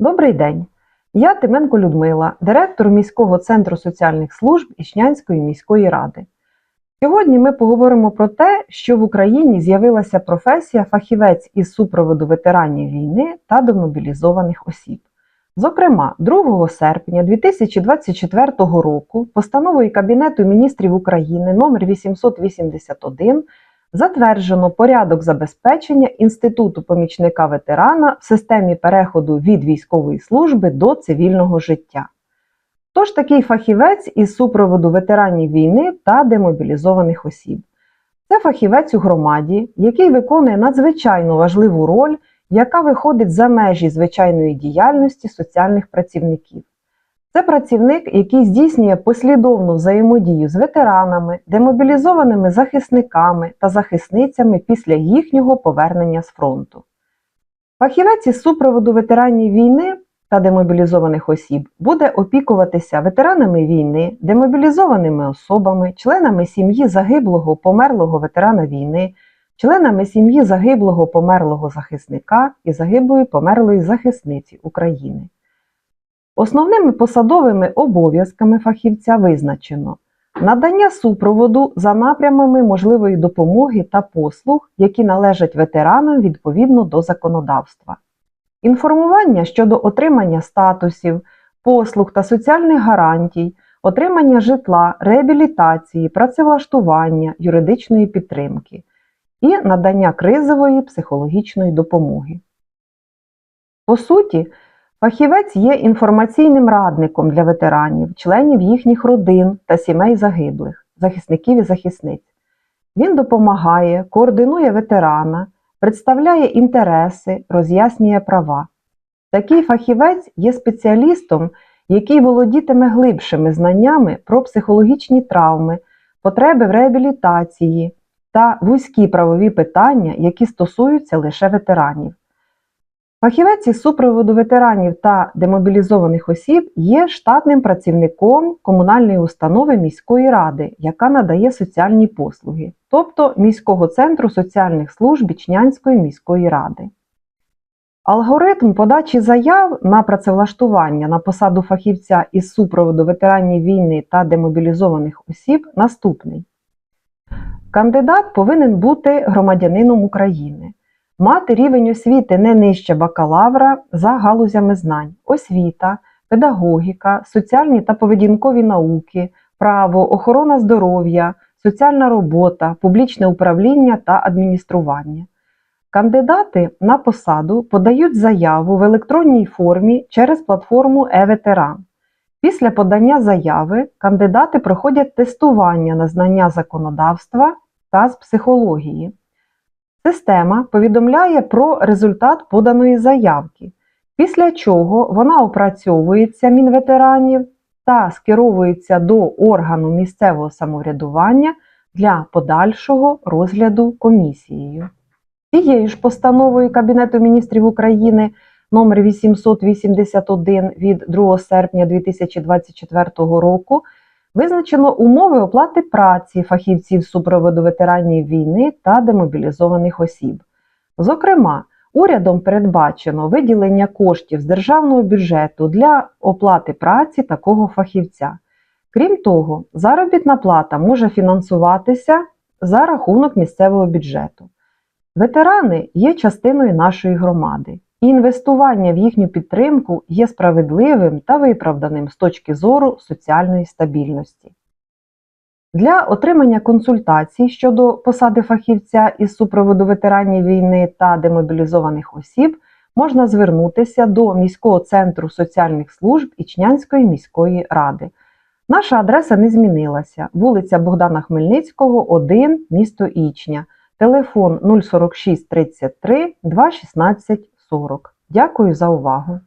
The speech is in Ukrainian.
Добрий день. Я Тименко Людмила, директор міського центру соціальних служб Ічнянської міської ради. Сьогодні ми поговоримо про те, що в Україні з'явилася професія фахівець із супроводу ветеранів війни та демобілізованих осіб. Зокрема, 2 серпня 2024 року постановою Кабінету міністрів України номер 881 затверджено порядок забезпечення Інституту помічника ветерана в системі переходу від військової служби до цивільного життя. Тож такий фахівець із супроводу ветеранів війни та демобілізованих осіб. Це фахівець у громаді, який виконує надзвичайно важливу роль, яка виходить за межі звичайної діяльності соціальних працівників. Це працівник, який здійснює послідовну взаємодію з ветеранами, демобілізованими захисниками та захисницями після їхнього повернення з фронту. Фахівець із супроводу ветеранів війни та демобілізованих осіб буде опікуватися ветеранами війни, демобілізованими особами, членами сім'ї загиблого померлого ветерана війни, членами сім'ї загиблого померлого захисника і загиблої померлої захисниці України. Основними посадовими обов'язками фахівця визначено надання супроводу за напрямами можливої допомоги та послуг, які належать ветеранам відповідно до законодавства, інформування щодо отримання статусів, послуг та соціальних гарантій, отримання житла, реабілітації, працевлаштування, юридичної підтримки і надання кризової психологічної допомоги. По суті, Фахівець є інформаційним радником для ветеранів, членів їхніх родин та сімей загиблих, захисників і захисниць. Він допомагає, координує ветерана, представляє інтереси, роз'яснює права. Такий фахівець є спеціалістом, який володітиме глибшими знаннями про психологічні травми, потреби в реабілітації та вузькі правові питання, які стосуються лише ветеранів. Фахівець із супроводу ветеранів та демобілізованих осіб є штатним працівником комунальної установи міської ради, яка надає соціальні послуги, тобто міського центру соціальних служб Ічнянської міської ради. Алгоритм подачі заяв на працевлаштування на посаду фахівця із супроводу ветеранів війни та демобілізованих осіб наступний. Кандидат повинен бути громадянином України мати рівень освіти не нижче бакалавра за галузями знань, освіта, педагогіка, соціальні та поведінкові науки, право, охорона здоров'я, соціальна робота, публічне управління та адміністрування. Кандидати на посаду подають заяву в електронній формі через платформу e-ветеран. Після подання заяви кандидати проходять тестування на знання законодавства та з психології. Система повідомляє про результат поданої заявки, після чого вона опрацьовується Мінветеранів та скеровується до органу місцевого самоврядування для подальшого розгляду комісією. Цією ж постановою Кабінету міністрів України номер 881 від 2 серпня 2024 року Визначено умови оплати праці фахівців супроводу ветеранів війни та демобілізованих осіб. Зокрема, урядом передбачено виділення коштів з державного бюджету для оплати праці такого фахівця. Крім того, заробітна плата може фінансуватися за рахунок місцевого бюджету. Ветерани є частиною нашої громади і інвестування в їхню підтримку є справедливим та виправданим з точки зору соціальної стабільності. Для отримання консультацій щодо посади фахівця із супроводу ветеранів війни та демобілізованих осіб можна звернутися до міського центру соціальних служб Ічнянської міської ради. Наша адреса не змінилася: вулиця Богдана Хмельницького, 1, місто Ічня, телефон 046 33 216 40. Дякую за увагу!